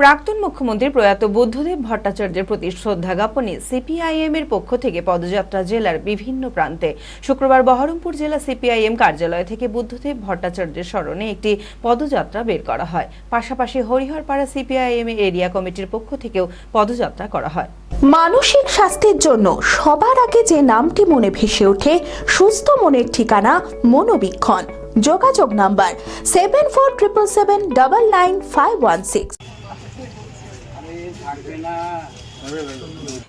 প্রাক্তন মুখ্যমন্ত্রী প্রয়াত বুদ্ধদেব ভট্টাচার্যের প্রতি শ্রদ্ধা জ্ঞাপনে সিপিআইএম এর পক্ষ থেকে পদযাত্রা জেলার বিভিন্ন প্রান্তে। শুক্রবার বহরমপুর জেলা সিপিআইএম কার্যালয় থেকে বুদ্ধদেব ভট্টাচার্যের স্মরণে একটি পদযাত্রা বের করা হয়। পাশাপাশি হরিহরপাড়া সিপিআইএম এরিয়া কমিটির পক্ষ থেকেও পদযাত্রা করা হয়। মানসিক স্বাস্থ্যের জন্য সবার আগে যে নামটি মনে ভেসে ওঠে, সুস্থ মনের ঠিকানা মনোবীক্ষণ। যোগাযোগ number seven four triple seven double nine five one six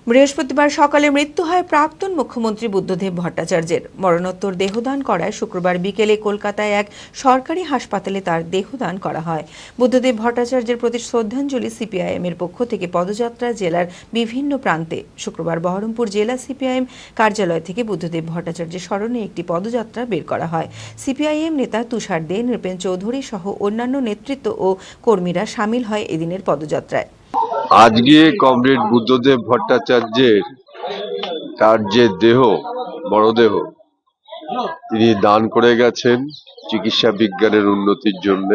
বৃহস্পতিবার সকালে মৃত্যু হয় প্রাক্তন মুখ্যমন্ত্রী বুদ্ধদেব ভট্টাচার্যের। মরণোত্তর দেহদান করায় শুক্রবার বিকেলে কলকাতায় এক সরকারি হাসপাতালে তার দেহদান করা হয়। বুদ্ধদেব ভট্টাচার্যের প্রতি শ্রদ্ধাঞ্জলি সিপিআইএম এর পক্ষ থেকে পদযাত্রা জেলার বিভিন্ন প্রান্তে। শুক্রবার বহরমপুর জেলা সিপিআইএম কার্যালয় থেকে বুদ্ধদেব ভট্টাচার্যের স্মরণে একটি পদযাত্রা বের করা হয়। সিপিআইএম নেতা তুষার দে, নৃপেন চৌধুরী সহ অন্যান্য নেতৃত্ব ও কর্মীরা সামিল হয় এদিনের পদযাত্রায়। আজকে কমরেড বুদ্ধদেব ভট্টাচার্যের তার যে দেহ মরদেহ তিনি দান করে গেছেন চিকিৎসা বিজ্ঞানের উন্নতির জন্য।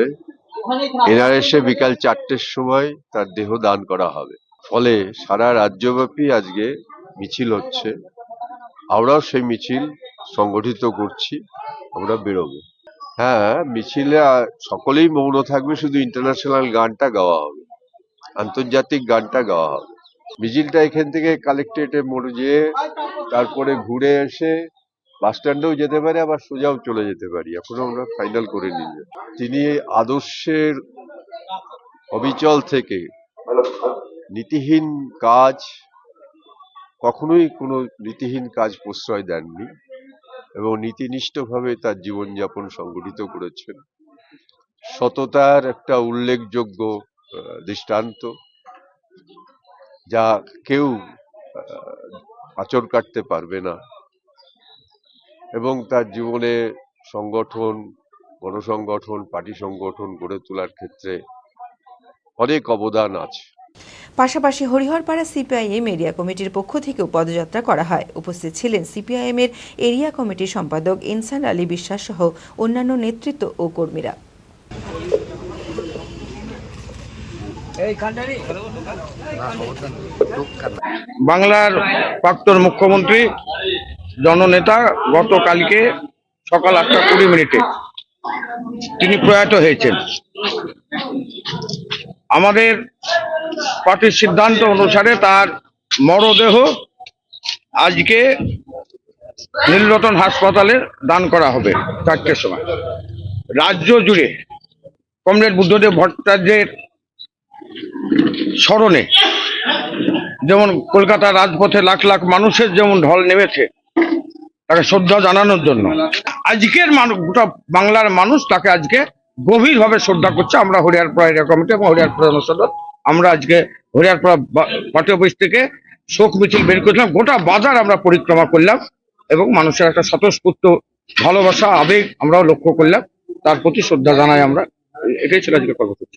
এনআরএসে বিকাল চারটের সময় তার দেহ দান করা হবে। ফলে সারা রাজ্যব্যাপী আজকে মিছিল হচ্ছে। আমরাও সেই মিছিল সংগঠিত করছি, আমরা বেরোবো। হ্যাঁ মিছিলে সকলেই মৌন থাকবে, শুধু ইন্টারন্যাশনাল গানটা গাওয়া হবে। আন্তর্জাতিক গানটা গাওয়া হবে। মিছিলটা এখান থেকে কালেক্টরেটে মোড়ে যেয়ে তারপরে ঘুরে এসে বাস স্ট্যান্ডেও যেতে পারে, আবার সোজাও চলে যেতে পারি। এখনও আমরা ফাইনাল করে নিই। তিনি আদর্শের অবিচল থেকে নীতিহীন কাজ, কখনোই কোনো নীতিহীন কাজ প্রশ্রয় দেননি এবং নীতিনিষ্ঠভাবে তার জীবনযাপন সংগঠিত করেছেন। সততার একটা উল্লেখযোগ্য দৃষ্টান্ত, যা কেউ আচর কাটতে পারবে না। এবং তার জীবনে সংগঠন, গণসংগঠন পার্টি সংগঠন গড়ে তোলার ক্ষেত্রে অনেক অবদান আছে। পাশাপাশি হরিহরপাড়া সিপিআইএম এরিয়া কমিটির পক্ষ থেকেও পদযাত্রা করা হয়। উপস্থিত ছিলেন সিপিআইএম এর এরিয়া কমিটির সম্পাদক ইনসান আলী বিশ্বাস সহ অন্যান্য নেতৃত্ব ও কর্মীরা। বাংলার প্রাক্তন মুখ্যমন্ত্রী, জননেতা গতকালকে সকাল আটটা কুড়ি মিনিটে তিনি প্রয়াত হয়েছেন। আমাদের পার্টির সিদ্ধান্ত অনুসারে তার মরদেহ আজকে নীলরতন হাসপাতালে দান করা হবে চারটের সময়। রাজ্য জুড়ে কমরেড বুদ্ধদেব ভট্টাচার্যের স্মরণে। যেমন কলকাতার রাজপথে লাখ লাখ মানুষের যেমন ঢল নেমেছে, তাকে শ্রদ্ধা জানানোর জন্য। আজকের মানুষ গোটা বাংলার মানুষ তাকে আজকে গভীরভাবে শ্রদ্ধা করছে। আমরা হরিয়ারপাড়া এরিয়া কমিটি এবং হরিয়ারপাড়া জনসাধারণ আমরা আজকে হরিয়ারপাড়া পার্টি অফিস থেকে শোক মিছিল বের করেছিলাম। গোটা বাজার আমরা পরিক্রমা করলাম এবং মানুষের একটা স্বতঃস্ফূর্ত ভালোবাসা, আবেগ আমরাও লক্ষ্য করলাম। তার প্রতি শ্রদ্ধা জানাই আমরা। এটাই ছিল আজকে কর্মসূচি।